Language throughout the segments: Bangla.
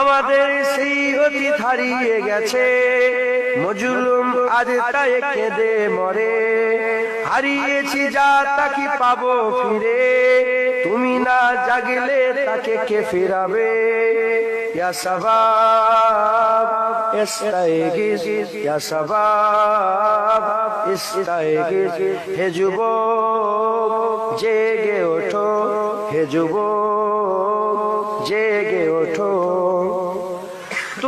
আমাদের সেই অতীত হারিয়ে গেছে। মজুলুম আজ তাই কেঁদে মরে। হারিয়েছি যা তাকে পাবো ফিরে। তুমি না জাগলে তাকে কে ফিরাবে? ইয়া সবাব ইস্তাইগিস ইয়া সবাব ইস্তাইগিস হে যুবক, জেগে ওঠো। হে যুবক, জেগে ওঠো।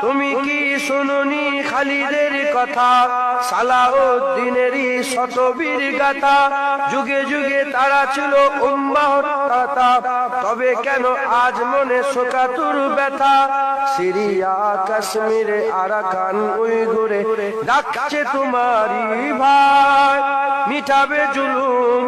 তুমি কি শুনোনি খালিদের কথা? সালাউদ্দিনেরই শতবীর গাথা। যুগে যুগে তারা ছিল তবে কেন আজ মনে শোকাতুর ব্যথা? সিরিয়া, কাশ্মীরে, আরাকান, উইগুরে ডাকছে তোমারি ভাই। মিটাবে জুলুম